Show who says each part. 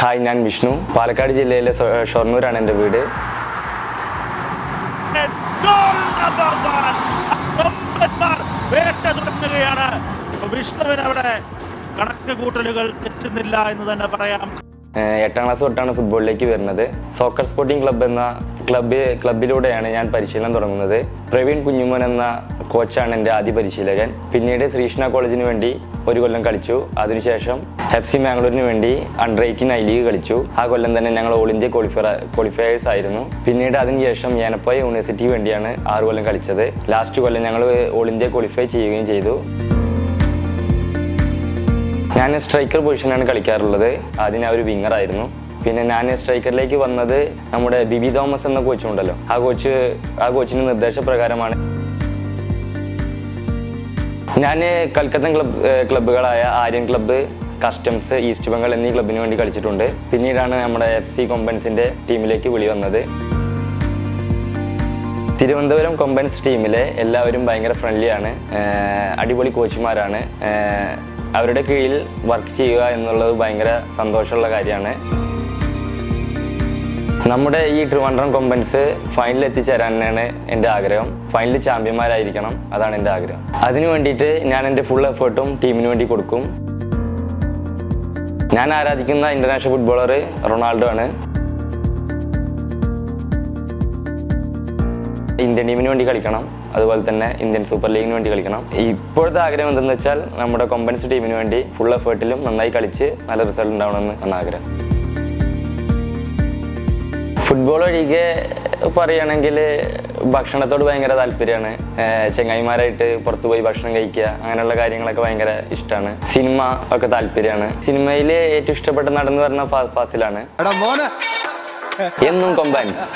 Speaker 1: Hi ഞാൻ വിഷ്ണു. പാലക്കാട് ജില്ലയിലെ ഷൊർണൂരാണ് എന്റെ വീട്.
Speaker 2: വിഷ്ണുവിന് അവിടെ കണക്ക് കൂട്ടലുകൾ തെറ്റുന്നില്ല എന്ന് തന്നെ പറയാം
Speaker 1: എട്ടാം ക്ലാസ് തൊട്ടാണ് ഫുട്ബോളിലേക്ക് വരുന്നത്. സോക്കർ സ്പോർട്ടിംഗ് ക്ലബ്ബ് എന്ന ക്ലബ്ബ് ക്ലബിലൂടെയാണ് ഞാൻ പരിശീലനം തുടങ്ങുന്നത്. പ്രവീൺ കുഞ്ഞുമോൻ എന്ന കോച്ചാണ് എന്റെ ആദ്യ പരിശീലകൻ. പിന്നീട് ശ്രീകൃഷ്ണ കോളേജിന് വേണ്ടി ഒരു കൊല്ലം കളിച്ചു. അതിനുശേഷം എഫ് സി മാംഗ്ലൂരിന് വേണ്ടി അണ്ടർ എയ്റ്റീൻ ഐ ലീഗ് കളിച്ചു. ആ കൊല്ലം തന്നെ ഞങ്ങൾ ഓൾ ഇന്ത്യ ക്വാളിഫയർ ക്വാളിഫയേഴ്സ് ആയിരുന്നു. പിന്നീട് അതിനുശേഷം ഞാനപ്പോ യൂണിവേഴ്സിറ്റിക്ക് വേണ്ടിയാണ് ആറ് കൊല്ലം കളിച്ചത്. ലാസ്റ്റ് കൊല്ലം ഞങ്ങൾ ഓൾ ഇന്ത്യ ക്വാളിഫൈ ചെയ്യുകയും ചെയ്തു. ഞാൻ സ്ട്രൈക്കർ പൊസിഷനാണ് കളിക്കാറുള്ളത്. ആദ്യം ഞാൻ ഒരു വിങ്ങർ ആയിരുന്നു. പിന്നെ ഞാൻ സ്ട്രൈക്കറിലേക്ക് വന്നത് നമ്മുടെ ബിബി തോമസ് എന്ന കോച്ചുണ്ടല്ലോ. ആ കോച്ച് ആ കോച്ചിന്റെ നിർദ്ദേശപ്രകാരമാണ്. ഞാൻ കൽക്കത്തൻ club ക്ലബ്ബുകളായ Aryan club customs east Bengal എന്നീ ക്ലബിന് വേണ്ടി കളിച്ചിട്ടുണ്ട്. പിന്നീടാണ് നമ്മുടെ എഫ് സി കൊമ്പൻസിന്റെ ടീമിലേക്ക് വിളി വന്നത്. തിരുവനന്തപുരം കൊമ്പൻസ് ടീമിലെ എല്ലാവരും ഭയങ്കര ഫ്രണ്ട്ലിയാണ്. അടിപൊളി കോച്ചുമാരാണ്. അവരുടെ കീഴിൽ വർക്ക് ചെയ്യുക എന്നുള്ളത് ഭയങ്കര സന്തോഷമുള്ള കാര്യമാണ്. നമ്മുടെ ഈ ട്രിവാൻഡ്രം കൊമ്പൻസ് ഫൈനലിൽ എത്തിച്ചേരാൻ തന്നെയാണ് എന്റെ ആഗ്രഹം. ഫൈനലിൽ ചാമ്പ്യന്മാരായിരിക്കണം അതാണ് എന്റെ ആഗ്രഹം. അതിനു വേണ്ടിയിട്ട് ഞാൻ എന്റെ ഫുൾ എഫേർട്ടും ടീമിന് വേണ്ടി കൊടുക്കും. ഞാൻ ആരാധിക്കുന്ന ഇന്റർനാഷണൽ ഫുട്ബോളർ റൊണാൾഡോ ആണ്. ഇന്ത്യൻ ടീമിന് വേണ്ടി കളിക്കണം അതുപോലെ തന്നെ ഇന്ത്യൻ സൂപ്പർ ലീഗിന് വേണ്ടി കളിക്കണം. ഇപ്പോഴത്തെ ആഗ്രഹം എന്തെന്ന് വെച്ചാൽ നമ്മുടെ കൊമ്പൻസ് ടീമിന് വേണ്ടി ഫുൾ എഫേർട്ടിലും നന്നായി കളിച്ച് നല്ല റിസൾട്ട് ഉണ്ടാവണമെന്ന് ആണ് ആഗ്രഹം. ഫുട്ബോൾ ഒഴികെ പറയുകയാണെങ്കിൽ ഭക്ഷണത്തോട് ഭയങ്കര താല്പര്യമാണ്. ചെങ്ങായിമാരായിട്ട് പുറത്തു പോയി ഭക്ഷണം കഴിക്കുക അങ്ങനെയുള്ള കാര്യങ്ങളൊക്കെ ഭയങ്കര ഇഷ്ടമാണ് സിനിമ ഒക്കെ താല്പര്യമാണ്. സിനിമയിൽ ഏറ്റവും ഇഷ്ടപ്പെട്ട നടന്ന് പറഞ്ഞ ഫാസിലാണ്. എന്നും കൊമ്പാൻസ്.